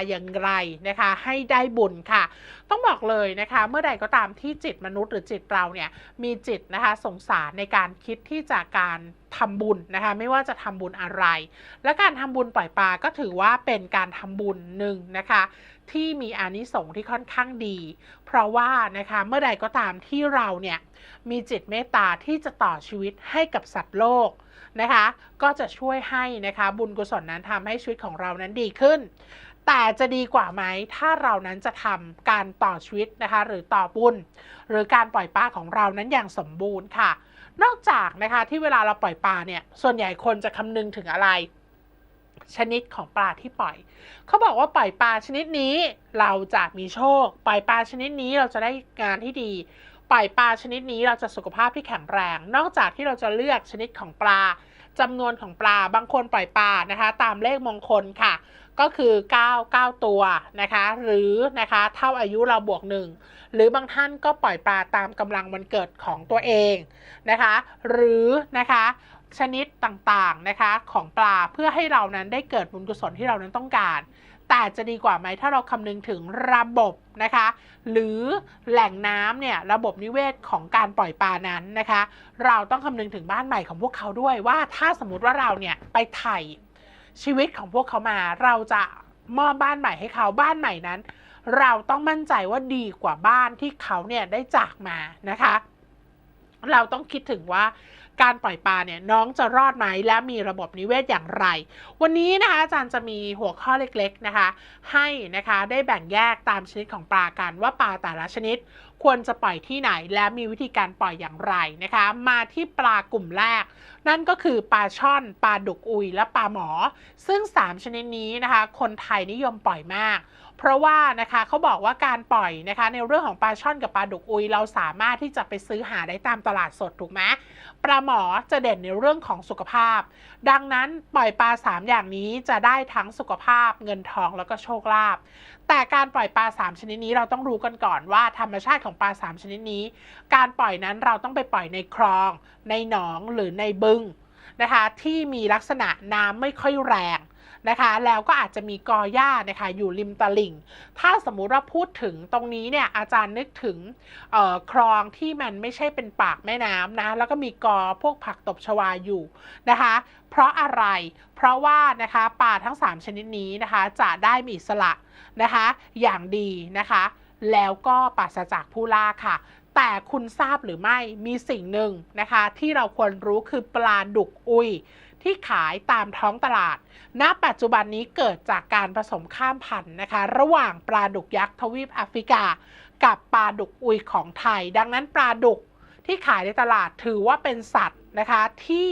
ยปลาอย่างไรนะคะ ให้ได้บุญค่ะ ต้องบอกเลยนะคะ เมื่อใดก็ตามที่จิตมนุษย์หรือจิตเราเนี่ยมีจิตนะคะสงสารในการคิดที่จะการทำบุญนะคะไม่ว่าจะทำบุญอะไร และการทำบุญปล่อยปลาก็ถือว่าเป็นการทำบุญหนึ่งนะคะที่มีอานิสงส์ที่ค่อนข้างดี เพราะว่านะคะเมื่อใดก็ตามที่เราเนี่ยมีจิตเมตตาที่จะต่อชีวิตให้กับสัตว์โลกนะคะ ก็จะช่วยให้นะคะบุญกุศลนั้นทำให้ชีวิตของเรานั้นดีขึ้น แต่จะดีกว่าไหมถ้าเรานั้นจะทำการต่อชีวิตนะคะ หรือต่อบุญ หรือการปล่อยปลาของเรานั้นอย่างสมบูรณ์ค่ะ นอกจากนะคะที่เวลาเราปล่อยปลาเนี่ย ส่วนใหญ่คนจะคำนึงถึงอะไร ชนิดของปลาที่ปล่อย เขาบอกว่าปล่อยปลาชนิดนี้เราจะมีโชค ปล่อยปลาชนิดนี้เราจะได้งานที่ดีปล่อยปลาชนิดนี้เราจะสุขภาพที่แข็งแรง นอกจากที่เราจะเลือกชนิดของปลา จำนวนของปลาบางคนปล่อยปลานะคะ ตามเลขมงคลค่ะ ก็คือ 9 9 ตัวนะคะ หรือนะคะเท่าอายุเราบวกหนึ่งหรือบางท่านก็ปล่อยปลาตามกำลังวันเกิดของตัวเองนะคะ หรือนะคะชนิดต่างๆนะคะของปลาเพื่อให้เรานั้นได้เกิดบุญกุศลที่เรานั้นต้องการ แต่จะดีกว่าไหมถ้าเราคำนึงถึงระบบนะคะ หรือแหล่งน้ำเนี่ยระบบนิเวศของการปล่อยปลานั้นนะคะ เราต้องคำนึงถึงบ้านใหม่ของพวกเขาด้วยว่าถ้าสมมติว่าเราเนี่ยไปไถ่ชีวิตของพวกเขามา เราจะมอบบ้านใหม่ให้เขาบ้านใหม่นั้น เราต้องมั่นใจว่าดีกว่าบ้านที่เขาเนี่ยได้จากมานะคะ เราต้องคิดถึงว่า การปล่อยปลาเนี่ยน้องจะรอดไหมและมีระบบนิเวศอย่างไร วันนี้นะคะอาจารย์จะมีหัวข้อเล็กๆนะคะ ให้นะคะได้แบ่งแยกตามชนิดของปลากันว่าปลาแต่ละชนิดควรจะปล่อยที่ไหนและมีวิธีการปล่อยอย่างไรนะคะ มาที่ปลากลุ่มแรก นั่นก็คือปลาช่อนปลาดุกอุยและปลาหมอ ซึ่ง 3 ชนิดนี้นะคะ คนไทยนิยมปล่อยมาก เพราะว่านะคะเขาบอกว่าการปล่อยนะคะ ในเรื่องของปลาช่อนกับปลาดุกอุย เราสามารถที่จะไปซื้อหาได้ตามตลาดสดถูกไหมปลาหมอจะเด่นในเรื่องของสุขภาพ ดังนั้นปล่อยปลา 3 อย่างนี้จะได้ทั้งสุขภาพ เงินทองแล้วก็โชคลาภแต่การปล่อยปลา 3 ชนิดนี้เราต้องรู้กันก่อนว่าธรรมชาติของปลา 3 ชนิดนี้ การปล่อยนั้นเราต้องไปปล่อยในคลอง ในหนองหรือในบึงนะคะที่มีลักษณะน้ำไม่ค่อยแรง นะคะ แล้วก็อาจจะมีกอหญ้านะคะอยู่ริมตลิ่ง ถ้าสมมุติว่าพูดถึงตรงนี้เนี่ยอาจารย์นึกถึงคลองที่มันไม่ใช่เป็นปากแม่น้ำนะแล้วก็มีกอพวกผักตบชวาอยู่นะคะ เพราะอะไร เพราะว่านะคะปลาทั้ง 3 ชนิดนี้นะคะจะได้มีอิสระนะคะ อย่างดีนะคะ แล้วก็ปราศจากผู้ล่าค่ะแต่คุณทราบหรือไม่มีสิ่งหนึ่งนะคะ ที่เราควรรู้คือปลาดุกอุย ที่ขายตามท้องตลาด ณ ปัจจุบันนี้เกิดจากการผสมข้ามพันธุ์นะคะ ระหว่างปลาดุกยักษ์ทวีปแอฟริกา กับปลาดุกอุยของไทย ดังนั้นปลาดุกที่ขายในตลาดถือว่าเป็นสัตว์นะคะที่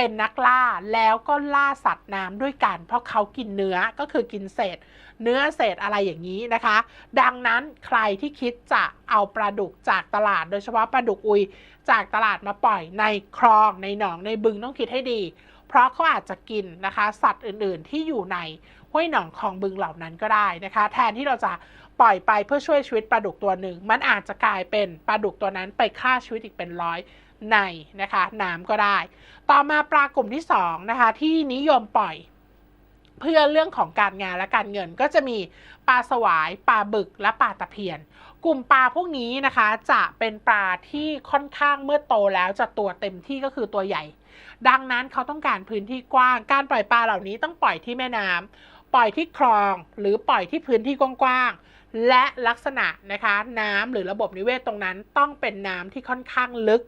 เป็นนักล่าแล้วก็ล่าสัตว์น้ำด้วยกัน เพราะเขากินเนื้อก็คือกินเศษ เนื้อเศษอะไรอย่างนี้นะคะ ดังนั้นใครที่คิดจะเอาปลาดุกจากตลาด โดยเฉพาะปลาดุกอุยจากตลาดมาปล่อยในคลองในหนองในบึงต้องคิดให้ดี เพราะเขาอาจจะกินนะคะ สัตว์อื่นๆ ที่อยู่ในห้วยหนองคลองบึงเหล่านั้นก็ได้นะคะ แทนที่เราจะปล่อยไปเพื่อช่วยชีวิตปลาดุกตัวหนึ่ง มันอาจจะกลายเป็นปลาดุกตัวนั้นไปฆ่าชีวิตอีกเป็นร้อย ในนะคะน้ำก็ได้ ต่อมาปลากลุ่มที่2นะคะที่นิยมปล่อย เพื่อเรื่องของการงานและการเงินก็จะมีปลาสวายปลาบึกและปลาตะเพียน กลุ่มปลาพวกนี้นะคะจะเป็นปลาที่ค่อนข้างเมื่อโตแล้วจะตัวเต็มที่ก็คือตัวใหญ่ ดังนั้นเขาต้องการพื้นที่กว้าง การปล่อยปลาเหล่านี้ต้องปล่อยที่แม่น้ำปล่อยที่คลองหรือปล่อยที่พื้นที่กว้างๆ และลักษณะนะคะน้ำหรือระบบนิเวศตรงนั้นต้องเป็นน้ำที่ค่อนข้างลึก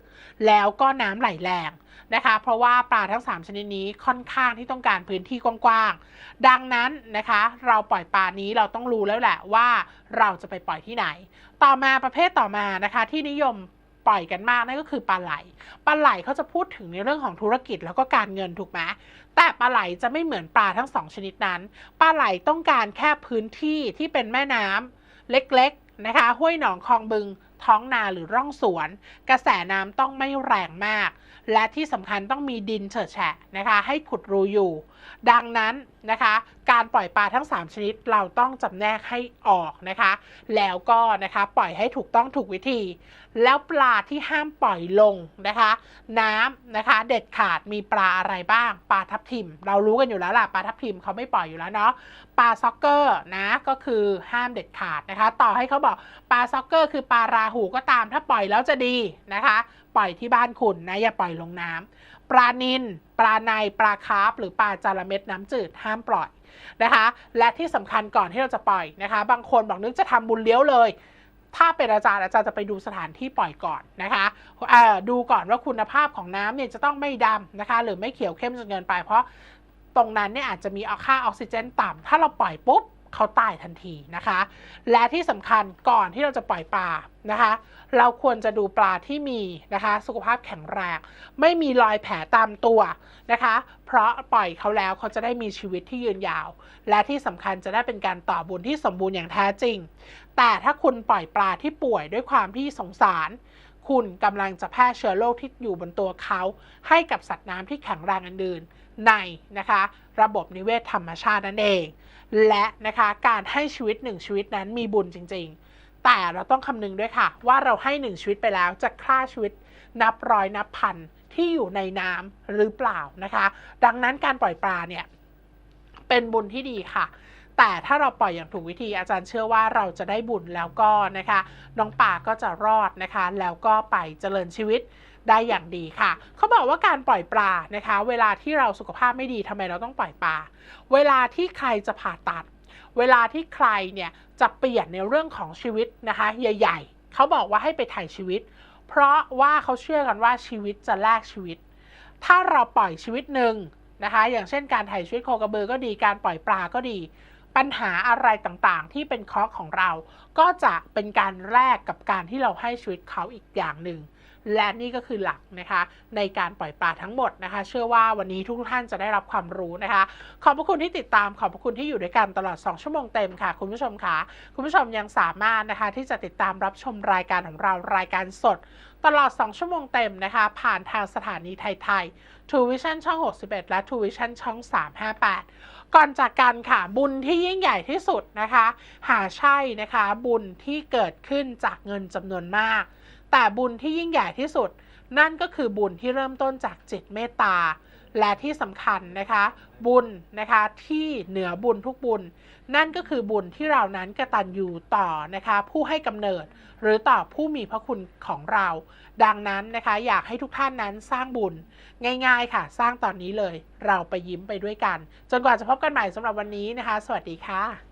แล้วก็น้ำไหลแรงนะคะ เพราะว่าปลาทั้ง 3 ชนิดนี้ค่อนข้างที่ต้องการพื้นที่กว้างๆ ดังนั้นนะคะ เราปล่อยปลานี้เราต้องรู้แล้วแหละว่าเราจะไปปล่อยที่ไหน ต่อมาประเภทต่อมานะคะที่นิยม ปล่อยกันมากนั่นก็คือปลาไหลปลาไหลเขาจะพูดถึงในเรื่องของธุรกิจแล้วก็การเงินถูกไหมแต่ปลาไหลจะไม่เหมือนปลาทั้งสองชนิดนั้นปลาไหลต้องการแค่พื้นที่ที่เป็นแม่น้ำเล็กๆนะคะห้วยหนองคลองบึงท้องนาหรือร่องสวน กระแสน้ำต้องไม่แรงมาก และที่สำคัญต้องมีดินเฉอะแฉะนะคะให้ขุดรูอยู่ ดังนั้นนะคะการปล่อยปลาทั้ง 3 ชนิดเราต้องจำแนกให้ออกนะคะ แล้วก็นะคะปล่อยให้ถูกต้องถูกวิธี แล้วปลาที่ห้ามปล่อยลงนะคะน้ำนะคะเด็ดขาดมีปลาอะไรบ้าง ปลาทับทิม เรารู้กันอยู่แล้วล่ะปลาทับทิมเขาไม่ปล่อยอยู่แล้วเนาะปลาซ็อกเกอร์นะก็คือห้ามเด็ดขาดนะคะ ต่อให้เขาบอกปลาซ็อกเกอร์คือปลาราหูก็ตามถ้าปล่อยแล้วจะดีนะคะ ปล่อยที่บ้านคุณนะอย่าปล่อยลงน้ำปลานิลปลาในปลาคาร์ฟหรือปลาจาระเม็ดน้ำจืดห้ามปล่อยนะคะ และที่สำคัญก่อนที่เราจะปล่อยนะคะ บางคนบอกนึกจะทำบุญเลี้ยวเลย ถ้าเป็นอาจารย์อาจารย์จะไปดูสถานที่ปล่อยก่อนนะคะดูก่อนว่าคุณภาพของน้ำเนี่ยจะต้องไม่ดำนะคะ หรือไม่เขียวเข้มจนเกินไปเพราะตรงนั้นเนี่ยอาจจะมีค่าออกซิเจนต่ำถ้าเราปล่อยปุ๊บ เขาตายทันทีนะคะ และที่สำคัญก่อนที่เราจะปล่อยปลานะคะ เราควรจะดูปลาที่มีนะคะ สุขภาพแข็งแรง ไม่มีรอยแผลตามตัวนะคะ เพราะปล่อยเขาแล้วเขาจะได้มีชีวิตที่ยืนยาว และที่สำคัญจะได้เป็นการต่อบุญที่สมบูรณ์อย่างแท้จริง แต่ถ้าคุณปล่อยปลาที่ป่วยด้วยความที่สงสาร คุณกำลังจะแพร่เชื้อโรคที่อยู่บนตัวเขา ให้กับสัตว์น้ำที่แข็งแรงอื่นในนะคะ ระบบนิเวศธรรมชาตินั่นเอง และนะคะการให้ชีวิตหนึ่งชีวิตนั้นมีบุญจริง ๆ แต่เราต้องคำนึงด้วยค่ะ ว่าเราให้หนึ่งชีวิตไปแล้วจะฆ่าชีวิตนับร้อยนับพันที่อยู่ในน้ำหรือเปล่านะคะ ดังนั้นการปล่อยปลาเนี่ยเป็นบุญที่ดีค่ะ แต่ถ้าเราปล่อยอย่างถูกวิธีอาจารย์เชื่อว่าเราจะได้บุญแล้วก็นะคะ น้องป่าก็จะรอดนะคะ แล้วก็ไปเจริญชีวิต ได้อย่างดีค่ะ เขาบอกว่าการปล่อยปลานะคะ เวลาที่เราสุขภาพไม่ดีทำไมเราต้องปล่อยปลา เวลาที่ใครจะผ่าตัด เวลาที่ใครเนี่ยจะเปลี่ยนในเรื่องของชีวิตนะคะ ใหญ่ ๆ เขาบอกว่าให้ไปถ่ายชีวิต เพราะว่าเขาเชื่อกันว่าชีวิตจะแลกชีวิต ถ้าเราปล่อยชีวิตหนึ่งนะคะ อย่างเช่นการถ่ายชีวิตโคกระบือก็ดี การปล่อยปลาก็ดีปัญหาอะไรต่างๆ ที่เป็นเคราะห์ของเรา ก็จะเป็นการแลกกับการที่เราให้ชีวิตเขาอีกอย่างหนึ่ง และนี่ก็คือหลักนะคะ ในการปล่อยปลาทั้งหมดนะคะ เชื่อว่าวันนี้ทุกท่านจะได้รับความรู้นะคะ ขอบพระคุณที่ติดตามขอบพระคุณที่อยู่ด้วยกันตลอด 2 ชั่วโมงเต็มค่ะ คุณผู้ชมค่ะคุณผู้ชมยังสามารถนะคะ ที่จะติดตามรับชมรายการของเรารายการสด ตลอด 2 ชั่วโมงเต็มนะคะ ผ่านทางสถานีไทยไทย True Vision ช่อง 61 และ True Vision ช่อง 358 ก่อนจากกันค่ะ บุญที่ยิ่งใหญ่ที่สุดนะคะ หาใช่นะคะ บุญที่เกิดขึ้นจากเงินจำนวนมาก แต่บุญที่ยิ่งใหญ่ที่สุด นั่นก็คือบุญที่เริ่มต้นจากจิตเมตตา และที่สำคัญนะคะ บุญนะคะที่เหนือบุญทุกบุญ นั่นก็คือบุญที่เรานั้นกระตัญญูต่อนะคะผู้ให้กำเนิด หรือต่อผู้มีพระคุณของเรา ดังนั้นนะคะอยากให้ทุกท่านนั้นสร้างบุญง่ายๆค่ะ สร้างตอนนี้เลย เราไปยิ้มไปด้วยกัน จนกว่าจะพบกันใหม่สำหรับวันนี้นะคะ สวัสดีค่ะ